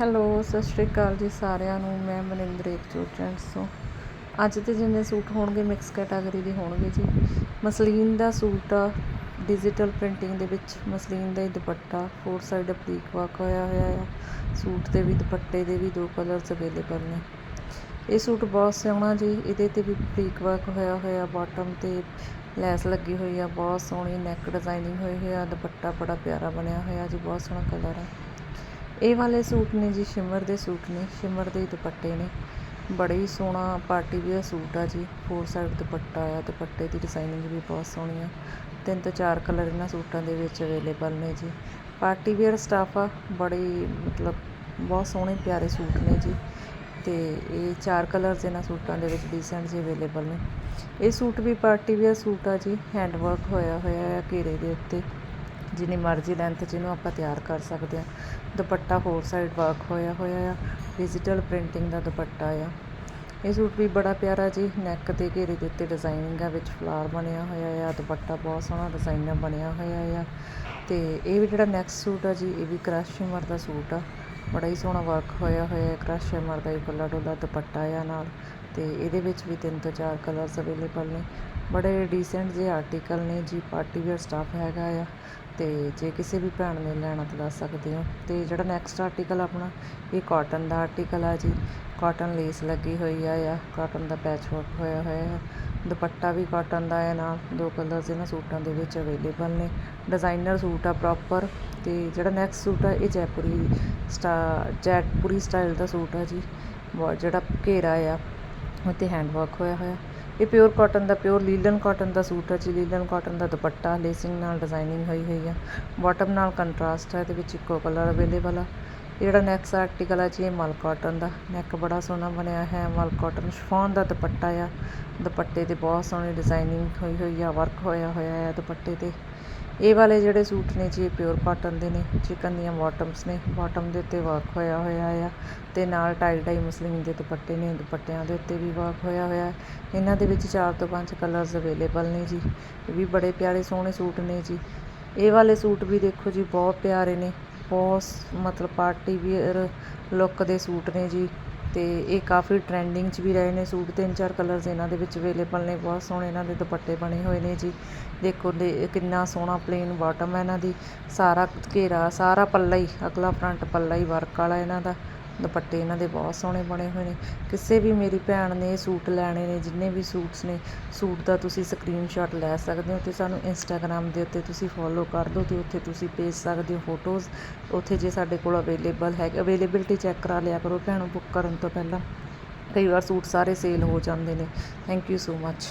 Hello, ਸਤਿ ਸ਼੍ਰੀ ਅਕਾਲ ਜੀ ਸਾਰਿਆਂ ਨੂੰ। ਮੈਂ ਮਨਿੰਦਰ ਏਕਜੋਤ ਜੈਂਟਸ ਤੋਂ। ਅੱਜ ਦੇ ਜਿੰਨੇ ਸੂਟ ਹੋਣਗੇ ਮਿਕਸ ਕੈਟਾਗਰੀ ਦੇ ਹੋਣਗੇ ਜੀ। ਮਸਲੀਨ ਦਾ ਸੂਟ ਆ ਡਿਜੀਟਲ ਪ੍ਰਿੰਟਿੰਗ ਦੇ ਵਿੱਚ। ਮਸਲੀਨ ਦਾ ਹੀ dupatta four side applique work ਹੋਇਆ ਹੋਇਆ ਆ। ਸੂਟ ਦੇ ਵੀ ਦੁਪੱਟੇ ਦੇ ਵੀ ਦੋ ਕਲਰਸ ਅਵੇਲੇਬਲ ਨੇ। ਇਹ ਸੂਟ ਬਹੁਤ ਸੋਹਣਾ ਜੀ। ਇਹਦੇ ਤੇ ਵੀ ਅਪਲੀਕ ਵਰਕ ਹੋਇਆ ਹੋਇਆ ਬਾਟਮ ਤੇ ਲੈਸ ਲੱਗੀ ਹੋਈ ਆ। ਬਹੁਤ ਸੋਹਣੀ ਨੈਕ ਡਿਜ਼ਾਈਨਿੰਗ ਹੋਈ ਹੋਈ ਆ। ਦੁਪੱਟਾ ਬੜਾ ਪਿਆਰਾ ਬਣਿਆ ਹੋਇਆ ਜੀ। ਬਹੁਤ ਸੋਹਣਾ ਕਲਰ ਆ। ਇਹ ਵਾਲੇ ਸੂਟ ਨੇ ਜੀ, ਸ਼ਿਮਰ ਦੇ ਸੂਟ ਨੇ, ਸ਼ਿਮਰ ਦੇ ਦੁਪੱਟੇ ਨੇ। ਬੜੇ ਹੀ ਸੋਹਣਾ ਪਾਰਟੀ ਵੀਅਰ ਸੂਟ ਆ ਜੀ ਫੋਰ ਸਾਈਡ ਦੁਪੱਟਾ ਆ, ਦੁਪੱਟੇ ਦੀ ਡਿਜ਼ਾਈਨਿੰਗ ਵੀ ਬਹੁਤ ਸੋਹਣੀ ਆ। ਤਿੰਨ ਤੋਂ ਚਾਰ ਕਲਰ ਇਹਨਾਂ ਸੂਟਾਂ ਦੇ ਵਿੱਚ ਅਵੇਲੇਬਲ ਨੇ ਜੀ। ਪਾਰਟੀ ਵੀਅਰ ਸਟਾਫ ਆ, ਬੜੇ ਮਤਲਬ ਬਹੁਤ ਸੋਹਣੇ ਪਿਆਰੇ ਸੂਟ ਨੇ ਜੀ। ਤੇ ਇਹ ਚਾਰ ਕਲਰਸ ਇਹਨਾਂ ਸੂਟਾਂ ਦੇ ਵਿੱਚ ਡੀਸੈਂਟ ਜੀ ਅਵੇਲੇਬਲ ਨੇ। ਇਹ ਸੂਟ ਵੀ ਪਾਰਟੀ ਵੀਅਰ ਸੂਟ ਆ ਜੀ ਹੈਂਡ ਵਰਕ ਹੋਇਆ ਹੋਇਆ ਆ ਘੇਰੇ ਦੇ ਉੱਤੇ। ਜਿੰਨੀ ਮਰਜ਼ੀ ਲੈਂਥ ਜਿਹਨੂੰ ਆਪਾਂ ਤਿਆਰ ਕਰ ਸਕਦੇ ਹਾਂ। ਦੁਪੱਟਾ ਹੋਰ ਸਾਈਡ ਵਰਕ ਹੋਇਆ ਹੋਇਆ ਆ। ਡਿਜੀਟਲ ਪ੍ਰਿੰਟਿੰਗ ਦਾ ਦੁਪੱਟਾ ਆ। ਇਹ ਸੂਟ ਵੀ ਬੜਾ ਪਿਆਰਾ ਜੀ। ਨੈਕ ਤੇ ਘੇਰੇ ਦੇ ਉੱਤੇ ਡਿਜ਼ਾਈਨਿੰਗ ਆ ਵਿੱਚ ਫਲਾਰ ਬਣਿਆ ਹੋਇਆ ਆ। ਦੁਪੱਟਾ ਬਹੁਤ ਸੋਹਣਾ ਡਿਜ਼ਾਈਨ ਨਾਲ ਬਣਿਆ ਹੋਇਆ ਆ। ਤੇ ਇਹ ਵੀ ਜਿਹੜਾ ਨੈਕਸਟ ਸੂਟ ਆ ਜੀ, ਇਹ ਵੀ ਕ੍ਰਸ਼ ਸ਼ਿਮਰ ਦਾ ਸੂਟ ਆ। ਬੜਾ ਹੀ ਸੋਹਣਾ ਵਰਕ ਹੋਇਆ ਹੋਇਆ ਹੈ। ਕ੍ਰਸ਼ ਸ਼ਿਮਰ ਦਾ ਹੀ ਖੁੱਲਾ ਡੁੱਲਾ ਦੁਪੱਟਾ ਆ ਨਾਲ ਤੇ ਇਹਦੇ ਵਿੱਚ ਵੀ ਤਿੰਨ ਤੋਂ ਚਾਰ ਕਲਰਸ ਅਵੇਲੇਬਲ ਨੇ। ਬੜੇ ਡੀਸੈਂਟ ਜਿਹੇ ਆਰਟੀਕਲ ਨੇ ਜੀ ਪਾਰਟੀ ਵੇਅਰ ਸਟਾਫ ਹੈਗਾ ਆ ਤੇ ਜੇ ਕਿਸੇ ਵੀ ਭੈਣ ਨੇ ਲੈਣਾ ਤਾਂ ਦੱਸ ਸਕਦੇ ਹੋ। ਤੇ ਜਿਹੜਾ ਨੈਕਸਟ ਆਰਟੀਕਲ ਆਪਣਾ, ਇਹ ਕਾਟਨ ਦਾ ਆਰਟੀਕਲ ਆ ਜੀ। ਕਾਟਨ ਲੇਸ ਲੱਗੀ ਹੋਈ ਆ ਆ ਕਾਟਨ ਦਾ ਪੈਚ ਵਰਕ ਹੋਇਆ ਹੋਇਆ ਹੈ ਦੁਪੱਟਾ ਵੀ ਕਾਟਨ ਦਾ ਹੈ ਨਾਲ, ਦੋ ਕਲਰਸ ਇਹਨਾਂ ਸੂਟਾਂ ਦੇ ਵਿੱਚ ਅਵੇਲੇਬਲ ਨੇ। ਡਿਜ਼ਾਈਨਰ ਸੂਟ ਆ ਪ੍ਰੋਪਰ ਤੇ ਜਿਹੜਾ ਨੈਕਸਟ ਸੂਟ ਆ, ਇਹ ਜੈਪੁਰੀ ਸਟਾ, ਜੈਪੁਰੀ ਸਟਾਈਲ ਦਾ ਸੂਟ ਆ ਜੀ। ਜਿਹੜਾ ਘੇਰਾ ਆ ਉੱਤੇ ਹੈਂਡ ਵਰਕ ਹੋਇਆ ਹੋਇਆ। ਇਹ ਪਿਓਰ ਕਾਟਨ ਦਾ ਪਿਓਰ ਲੀਲਨ ਕਾਟਨ ਦਾ ਸੂਟ ਹੈ ਜੀ। ਲੀਲਨ ਕਾਟਨ ਦਾ ਦੁਪੱਟਾ ਲੇਸਿੰਗ ਨਾਲ ਡਿਜ਼ਾਈਨਿੰਗ ਹੋਈ ਹੋਈ ਆ। ਬਾਟਮ ਨਾਲ ਕੰਟਰਾਸਟ ਹੈ ਇਹਦੇ ਵਿੱਚ ਇੱਕੋ ਕਲਰ ਅਵੇਲੇਬਲ ਆ। ਜਿਹੜਾ ਨੈਕਸਟ ਆਰਟੀਕਲ ਆ ਜੀ ਇਹ ਮਲ ਕਾਟਨ ਦਾ। ਨੈਕ ਬੜਾ ਸੋਹਣਾ ਬਣਿਆ ਹੈ ਮਲ ਕਾਟਨ ਸ਼ਿਫੋਨ ਦਾ ਦੁਪੱਟਾ ਆ। ਦੁਪੱਟੇ ਤੇ ਬਹੁਤ ਸੋਹਣੀ ਡਿਜ਼ਾਈਨਿੰਗ ਹੋਈ ਹੋਈ ਆ ਵਰਕ ਹੋਇਆ ਹੋਇਆ ਹੈ ਦੁਪੱਟੇ ਤੇ। ਇਹ ਵਾਲੇ ਜਿਹੜੇ ਸੂਟ ਨੇ ਜੀ, ਇਹ ਪਿਓਰ ਕਾਟਨ ਦੇ ਨੇ। ਚਿਕਨ ਦੀਆਂ ਬਾਟਮਸ ਨੇ। ਬਾਟਮ ਦੇ ਉੱਤੇ ਵਰਕ ਹੋਇਆ ਹੋਇਆ ਆ। ਤੇ ਨਾਲ ਟਾਈ ਡਾਈ ਮਸਲੀਨ ਦੇ ਦੁਪੱਟੇ ਨੇ। ਦੁਪੱਟਿਆਂ ਦੇ ਉੱਤੇ ਵੀ ਵਰਕ ਹੋਇਆ ਹੋਇਆ। ਇਹਨਾਂ ਦੇ ਵਿੱਚ ਚਾਰ ਤੋਂ ਪੰਜ ਕਲਰਸ ਅਵੇਲੇਬਲ ਨੇ ਜੀ। ਇਹ ਵੀ ਬੜੇ ਪਿਆਰੇ ਸੋਹਣੇ ਸੂਟ ਨੇ ਜੀ। ਇਹ ਵਾਲੇ ਸੂਟ ਵੀ ਦੇਖੋ ਜੀ, ਬਹੁਤ ਪਿਆਰੇ ਨੇ। ਬਹੁਤ ਮਤਲਬ ਪਾਰਟੀ ਵੀਅਰ ਲੁੱਕ ਦੇ ਸੂਟ ਨੇ ਜੀ ਅਤੇ ਇਹ ਕਾਫੀ ਟਰੈਂਡਿੰਗ 'ਚ ਵੀ ਰਹੇ ਨੇ ਸੂਟ, ਤਿੰਨ ਚਾਰ ਕਲਰਸ ਇਹਨਾਂ ਦੇ ਵਿੱਚ ਅਵੇਲੇਬਲ ਨੇ, ਬਹੁਤ ਸੋਹਣੇ ਇਹਨਾਂ ਦੇ ਦੁਪੱਟੇ ਬਣੇ ਹੋਏ ਨੇ ਜੀ। ਦੇਖੋ ਦੇ, ਕਿੰਨਾ ਸੋਹਣਾ ਪਲੇਨ ਬਾਟਮ ਹੈ ਇਹਨਾਂ ਦੀ, ਸਾਰਾ ਘੇਰਾ, ਸਾਰਾ ਪੱਲਾ ਹੀ, ਅਗਲਾ ਫਰੰਟ ਪੱਲਾ ਹੀ ਵਰਕ ਵਾਲਾ ਇਹਨਾਂ ਦਾ। ਦੁਪੱਟੇ ਇਹਨਾਂ ਦੇ ਬਹੁਤ ਸੋਹਣੇ ਬਣੇ ਹੋਏ ਨੇ। ਕਿਸੇ ਵੀ ਮੇਰੀ ਭੈਣ ਨੇ ਸੂਟ ਲੈਣੇ ਨੇ, ਜਿੰਨੇ ਵੀ ਸੂਟਸ ਨੇ, ਸੂਟ ਦਾ ਤੁਸੀਂ ਸਕਰੀਨਸ਼ਾਟ ਲੈ ਸਕਦੇ ਹੋ ਤੇ ਸਾਨੂੰ ਇੰਸਟਾਗ੍ਰam ਦੇ ਉੱਤੇ ਤੁਸੀਂ ਫੋਲੋ ਕਰ ਦਿਓ ਤੇ ਉੱਥੇ ਤੁਸੀਂ ਭੇਜ ਸਕਦੇ ਹੋ ਫੋਟੋਜ਼ ਉੱਥੇ ਜੇ ਸਾਡੇ ਕੋਲ ਅਵੇਲੇਬਲ ਹੈ ਅਵੇਲੇਬਿਲਟੀ ਚੈੱਕ ਕਰਾ ਲਿਆ ਕਰੋ ਭੈਣੋ ਬੁੱਕ ਕਰਨ ਤੋਂ ਪਹਿਲਾਂ। ਕਈ ਵਾਰ ਸੂਟ ਸਾਰੇ ਸੇਲ ਹੋ ਜਾਂਦੇ ਨੇ। Thank you so much